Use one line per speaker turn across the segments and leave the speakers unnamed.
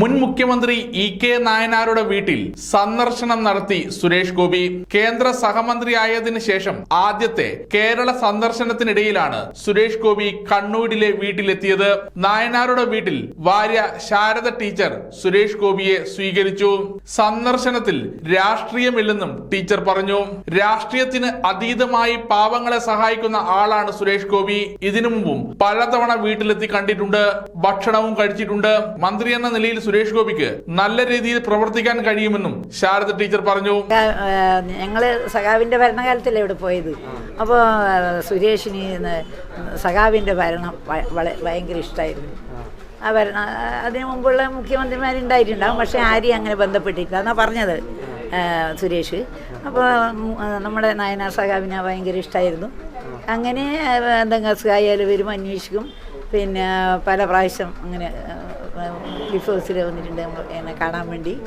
മുൻ മുഖ്യമന്ത്രി E K നായനാരുടെ വീട്ടിൽ സന്ദർശനം നടത്തി സുരേഷ് ഗോപി. കേന്ദ്ര സഹമന്ത്രിയായതിനു ശേഷം ആദ്യത്തെ കേരള സന്ദർശനത്തിനിടയിലാണ് സുരേഷ് ഗോപി കണ്ണൂരിലെ വീട്ടിലെത്തിയത്. നായനാരുടെ വീട്ടിൽ ഭാര്യ ശാരദ ടീച്ചർ സുരേഷ് ഗോപിയെ സ്വീകരിച്ചു. സന്ദർശനത്തിൽ രാഷ്ട്രീയമില്ലെന്നും ടീച്ചർ പറഞ്ഞു. രാഷ്ട്രീയത്തിന് അതീതമായി പാവങ്ങളെ സഹായിക്കുന്ന ആളാണ് സുരേഷ് ഗോപി. ഇതിനു മുമ്പും പലതവണ വീട്ടിലെത്തി കണ്ടിട്ടുണ്ട്. ഭക്ഷണവും കഴിച്ചിട്ടുണ്ട്. മന്ത്രി എന്ന നിലയിൽ സുരേഷ് ഗോപിക്ക് നല്ല രീതിയിൽ പ്രവർത്തിക്കാൻ കഴിയുമെന്നും ശാരദ ടീച്ചർ പറഞ്ഞു.
ഞങ്ങൾ സഖാവിന്റെ ഭരണകാലത്തല്ലേ ഇവിടെ പോയത്. അപ്പോൾ സുരേഷിന് സഖാവിന്റെ ഭരണം ഭയങ്കര ഇഷ്ടമായിരുന്നു ആ ഭരണം അതിനു മുമ്പുള്ള മുഖ്യമന്ത്രിമാരുണ്ടായിട്ടുണ്ടാവും പക്ഷെ ആരെയും അങ്ങനെ ബന്ധപ്പെട്ടിട്ടില്ല എന്നാ പറഞ്ഞത് സുരേഷ്. അപ്പോൾ നമ്മുടെ നയനാർ സഖാവിനെ ഭയങ്കര ഇഷ്ടമായിരുന്നു അങ്ങനെ എന്തെങ്കിലും ആയാലും വരും അന്വേഷിക്കും. പിന്നെ പല പ്രാവശ്യം അങ്ങനെ ലിഫ് ഹൗസിൽ വന്നിട്ടുണ്ട് എന്നെ കാണാൻ വേണ്ടി.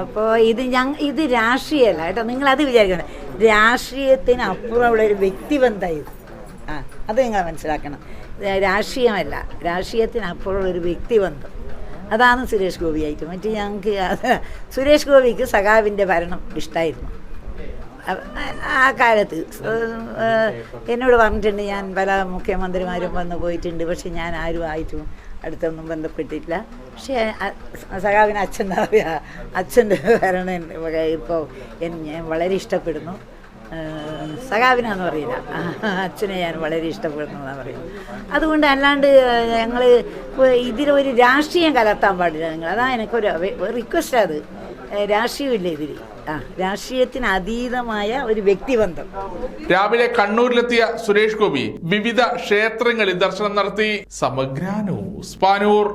അപ്പോൾ ഇത് ഞങ്ങൾ ഇത് രാഷ്ട്രീയമല്ല കേട്ടോ. നിങ്ങളത് വിചാരിക്കണം. രാഷ്ട്രീയത്തിന് അപ്പുറമുള്ള ഒരു വ്യക്തിബന്ധം ഇത്. ആ അത് നിങ്ങൾ മനസ്സിലാക്കണം. രാഷ്ട്രീയമല്ല. രാഷ്ട്രീയത്തിന് അപ്പുറമുള്ള ഒരു വ്യക്തിബന്ധം അതാണ് സുരേഷ് ഗോപിയായിട്ട്. മറ്റു ഞങ്ങൾക്ക് സുരേഷ് ഗോപിക്ക് സഖാവിന്റെ ഭരണം ഇഷ്ടമായിരുന്നു ആ കാലത്ത്. എന്നോട് പറഞ്ഞിട്ടുണ്ട് ഞാൻ പല മുഖ്യമന്ത്രിമാരും വന്ന് പോയിട്ടുണ്ട് പക്ഷെ ഞാൻ ആരും ആയിട്ടും അടുത്തൊന്നും ബന്ധപ്പെട്ടിട്ടില്ല. പക്ഷേ സഖാവിന് അച്ഛൻ എന്താ അച്ഛന്റെ ഭരണം ഇപ്പോൾ ഞാൻ വളരെ ഇഷ്ടപ്പെടുന്നു. സഖാവിനാന്ന് പറയില്ല. അച്ഛനെ ഞാൻ വളരെ ഇഷ്ടപ്പെടുന്നു എന്നാണ് പറയുന്നത്. അതുകൊണ്ട് അല്ലാണ്ട് ഞങ്ങൾ ഇതിലൊരു രാഷ്ട്രീയം കലർത്താൻ പാടില്ല നിങ്ങൾ അതാണ് എനിക്കൊരു റിക്വസ്റ്റ് അത് രാഷ്ട്രീയമില്ല ഇതിൽ രാഷ്ട്രീയത്തിന് അതീതമായ ഒരു വ്യക്തിബന്ധം.
രാവിലെ കണ്ണൂരിലെത്തിയ സുരേഷ് ഗോപി വിവിധ ക്ഷേത്രങ്ങളിൽ ദർശനം നടത്തി. സമഗ്ര ന്യൂസ്. പാനൂർ.